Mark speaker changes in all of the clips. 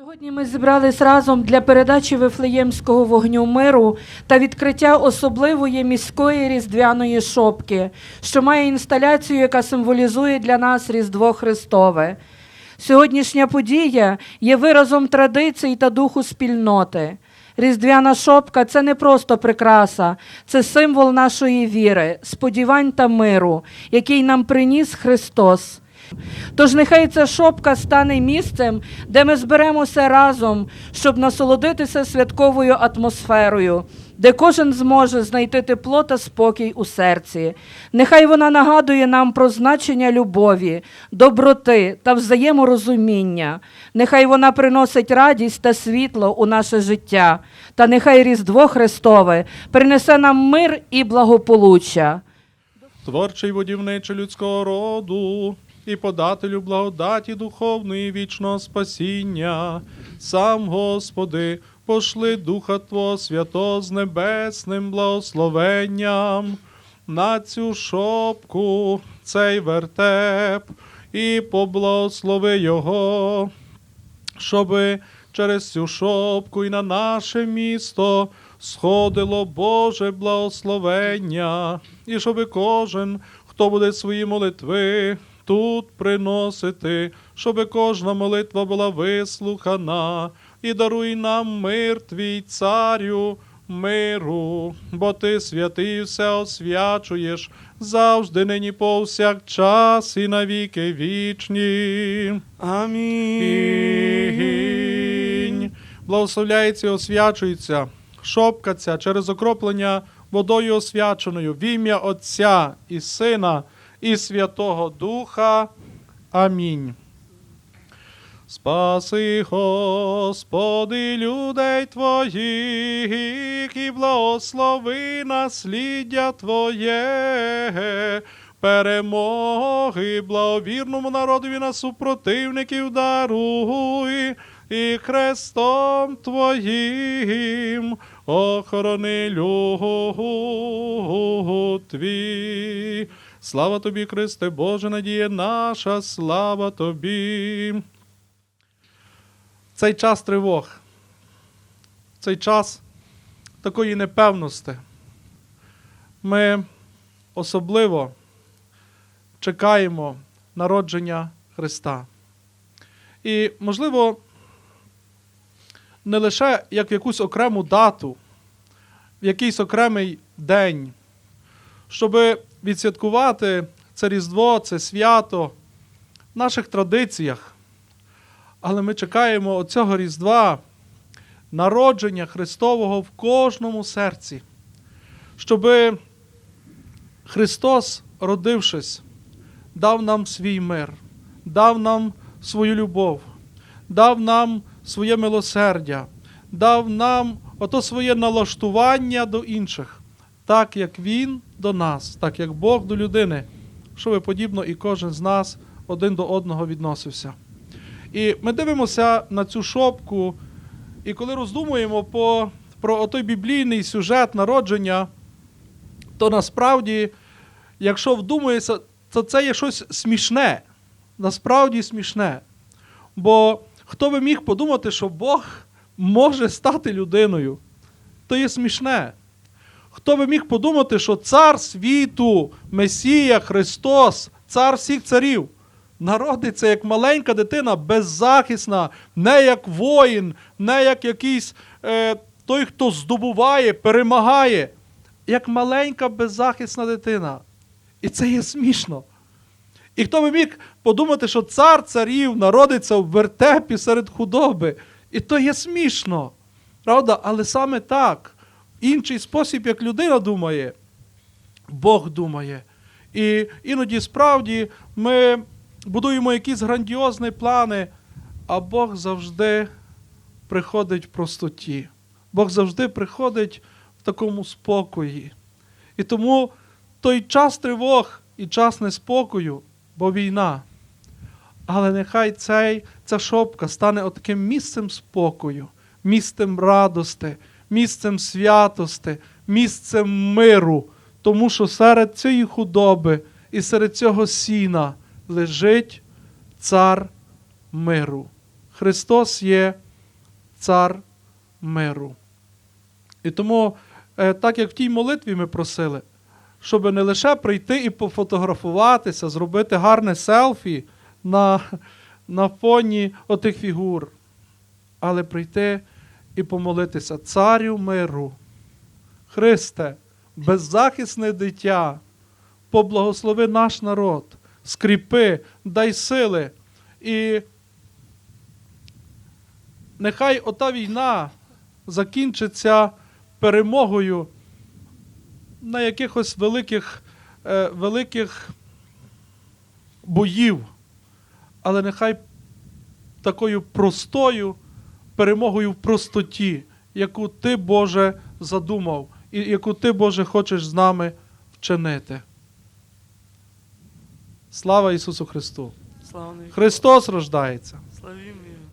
Speaker 1: Сьогодні ми зібрались разом для передачі Вифлеємського вогню миру та відкриття особливої міської різдвяної шопки, що має інсталяцію, яка символізує для нас Різдво Христове. Сьогоднішня подія є виразом традицій та духу спільноти. Різдвяна шопка це не просто прикраса, це символ нашої віри, сподівань та миру, який нам приніс Христос. Тож нехай ця шопка стане місцем, де ми зберемося разом, щоб насолодитися святковою атмосферою, де кожен зможе знайти тепло та спокій у серці. Нехай вона нагадує нам про значення любові, доброти та взаєморозуміння. Нехай вона приносить радість та світло у наше життя. Та нехай Різдво Христове принесе нам мир і благополуччя.
Speaker 2: творчий будівниче людського роду і подателю благодаті духовної вічного спасіння. Сам Господи, пошли Духа Твого Святого з небесним благословенням на цю шопку, цей вертеп, і поблагослови його щоби через цю шопку і на наше місто сходило Боже благословення, і щоби кожен, хто буде свої молитви тут приносити, щоби кожна молитва була вислухана, і даруй нам мир твій, царю. Миру, бо ти святий все освячуєш завжди, нині повсякчас і навіки вічні. Амінь. Благословляється і освячується, шопка ця через окроплення водою освяченою в ім'я Отця і Сина і Святого Духа. Амінь. Спаси, Господи, людей Твоїх, і благослови насліддя Твоє, перемоги благовірному народові на супротивників даруй, і хрестом Твоїм охорони люд Твій. Слава тобі, Христе, Боже, надія наша, слава тобі цей час тривог, цей час такої непевності, ми особливо чекаємо народження Христа. І, можливо, не лише як в якусь окрему дату, в якийсь окремий день, щоб відсвяткувати це Різдво, це свято в наших традиціях. Але ми чекаємо оцього Різдва, народження Христового в кожному серці, щоб Христос, родившись, дав нам свій мир, дав нам свою любов, дав нам своє милосердя, дав нам ото своє налаштування до інших, так як Він до нас, так як Бог до людини, щоб подібно і кожен з нас один до одного відносився. І ми дивимося на цю шопку, і коли роздумуємо по, про той біблійний сюжет народження, то насправді, якщо вдумуєшся, то це є щось смішне. Насправді смішне. Бо хто би міг подумати, що Бог може стати людиною, то є смішне. Хто би міг подумати, що цар світу, Месія, Христос, цар всіх царів, народиться як маленька дитина, беззахисна, не як воїн, не як якийсь е, той, хто здобуває, перемагає, як маленька беззахисна дитина. І це є смішно. І хто би міг подумати, що цар царів народиться в вертепі серед худоби, і то є смішно. Правда? Але саме так, інший спосіб, як людина думає, Бог думає. І іноді справді ми будуємо якісь грандіозні плани, а Бог завжди приходить в простоті. Бог завжди приходить в такому спокої. І тому той час тривог і час неспокою, бо війна. Але нехай цей, ця шопка стане таким місцем спокою, місцем радости, місцем святости, місцем миру, тому що серед цієї худоби і серед цього сіна лежить цар миру. Христос є цар миру. І тому, е, так як в тій молитві ми просили, щоб не лише прийти і пофотографуватися, зробити гарне селфі на, на фоні отих фігур, але прийти і помолитися царю миру. Христе, беззахисне дитя, поблагослови наш народ, скріпи, дай сили. І нехай ота війна закінчиться перемогою на якихось великих, е, великих боїв, але нехай такою простою перемогою в простоті, яку ти, Боже, задумав, і яку ти, Боже, хочеш з нами вчинити. Слава Ісусу Христу!
Speaker 3: Слава
Speaker 2: Христос рождається!
Speaker 3: Славім його.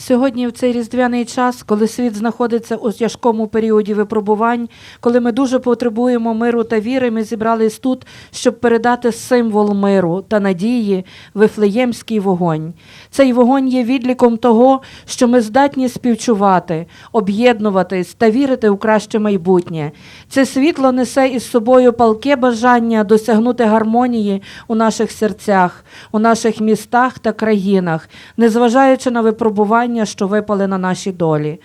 Speaker 1: Сьогодні, в цей різдвяний час, коли світ знаходиться у тяжкому періоді випробувань, коли ми дуже потребуємо миру та віри, ми зібрались тут, щоб передати символ миру та надії Вифлеємський вогонь. Цей вогонь є відліком того, що ми здатні співчувати, об'єднуватись та вірити у краще майбутнє. Це світло несе із собою палке бажання досягнути гармонії у наших серцях, у наших містах та країнах, незважаючи на випробування, що випали на наші долі.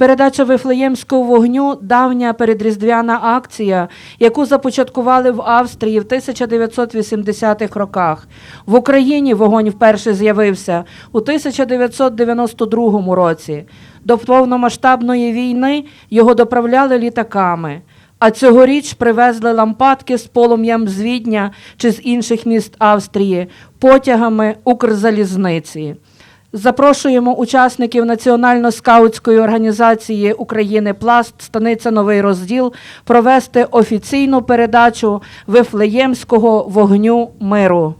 Speaker 1: Передача Вифлеємського вогню давня передріздвяна акція, яку започаткували в Австрії в 1980-х роках. В Україні вогонь вперше з'явився у 1992 році. До повномасштабної війни його доправляли літаками. А цьогоріч привезли лампадки з полум'ям з Відня чи з інших міст Австрії потягами Укрзалізниці. Запрошуємо учасників Національно-скаутської організації України Пласт Станиця Новий розділ провести офіційну передачу Вифлеємського вогню миру.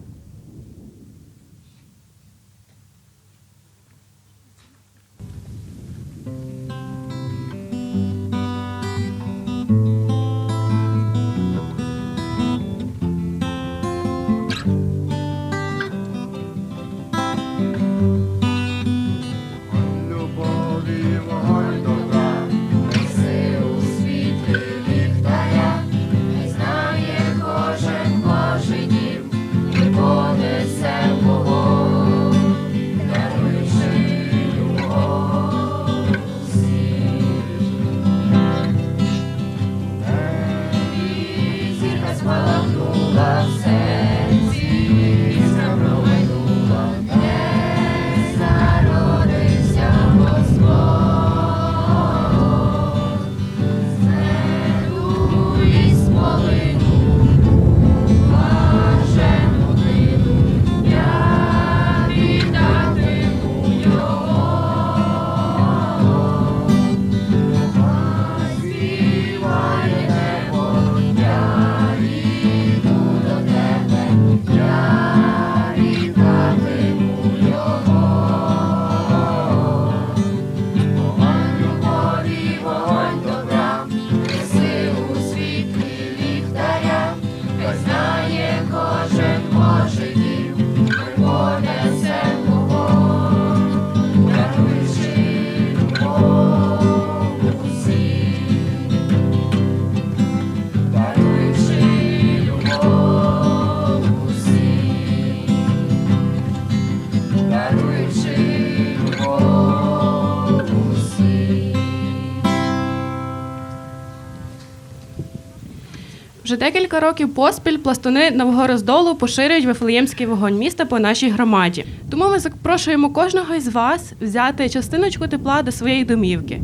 Speaker 4: Вже декілька років поспіль пластуни Новгороздолу поширюють вифлеємський вогонь міста по нашій громаді. Тому ми запрошуємо кожного із вас взяти частиночку тепла до своєї домівки,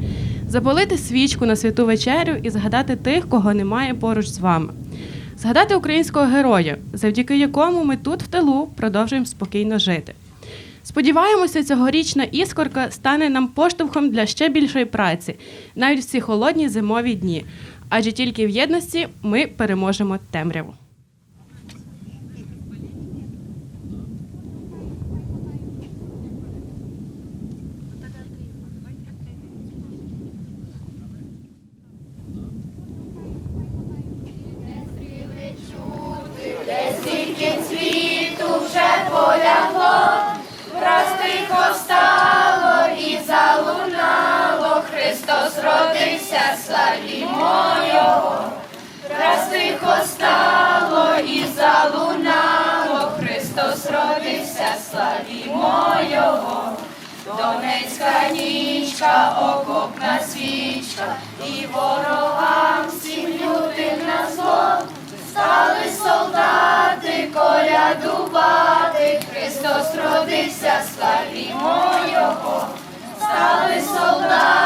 Speaker 4: запалити свічку на святу вечерю і згадати тих, кого немає поруч з вами. Згадати українського героя, завдяки якому ми тут в тилу продовжуємо спокійно жити. Сподіваємося, цьогорічна іскорка стане нам поштовхом для ще більшої праці, навіть в ці холодні зимові дні. Адже тільки в єдності ми переможемо темряву.
Speaker 5: Стільки цвіту вже полягло, враз тихо стало. Христос родився, славімо Його. Раз стало і залунало, Христос родився, славімо Його. Донецька нічка, окопна свічка, і ворогам всім лютим на зло. Стали солдати колядувати, Христос родився, славімо Його. Стали солдати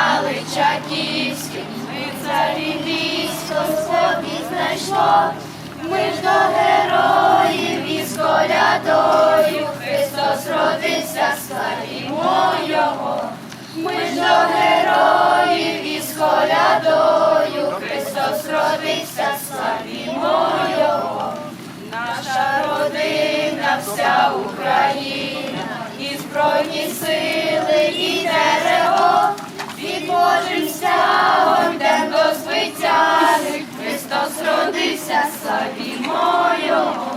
Speaker 5: На Личаківським, ми царі військо собі знайшло. Ми ж до героїв із колядою, Христос родився, славімо Його. Ми ж до героїв із колядою, Христос родився, славімо Його. Наша родина, вся Україна, і Збройні сили, і ТРО, від Божим стягом йдем до звитяги, Христос родився, славімо Його.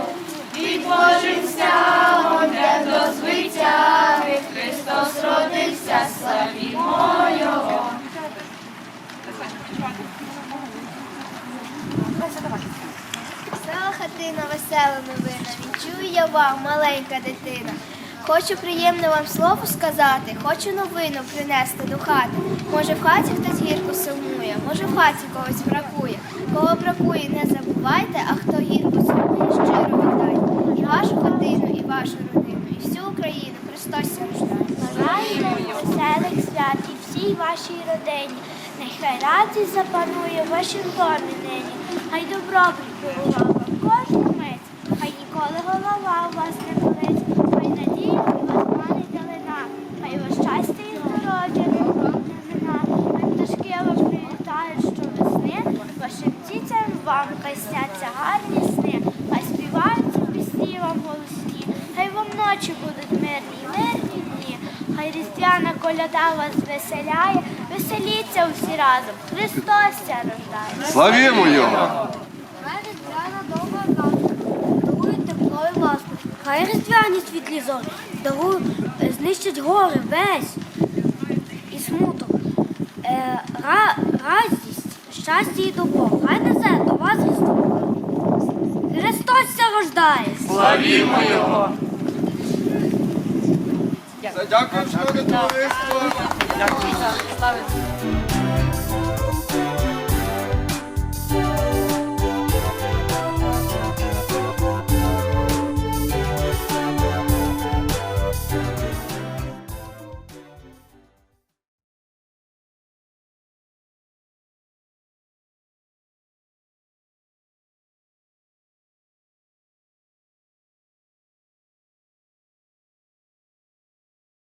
Speaker 5: Від Божим стягом йдем до звитяги, Христос родився, славімо Його.
Speaker 3: Весела хатина, весела новина, відчую я вам, маленька дитина. Хочу приємне вам слово сказати, хочу новину принести до хати. Може, в хаті хтось гірко сумує, може, в хаті когось бракує. Кого бракує, не забувайте, а хто гірко сумує, щиро вітайте. І вашу хатину, і вашу родину, і всю Україну Христос рождає.
Speaker 6: Бажаємо веселих свят і всій вашій родині. Нехай радість запанує в вашім домі нині. Хай перебував вам кожну мить. Хай ніколи голова у вас не болить. Хай надії вас манить далина. Хай вас щастя і здоров'я не вина. Хай пташки вас привітають щовесни. Вашим дітям вам хай сняться гарні сни. Хай співаються пісні вам голосні. Хай вам ночі будуть мирні, мирні дні. Хай різдвяна коляда вас веселяє, веселіться усі разом. Христос ся рождає.
Speaker 7: Славімо його!
Speaker 6: Хай різдвяна довга казка, дарує тепло і ласку. Хай різдвяні світлі зорі, дарує, е, знищать гори, весь і смуток. Е, ра, радість, щастя і добро. Хай несе до вас Різдво. Христос ся рождає.
Speaker 7: Дякую, шановне товариство! 양치.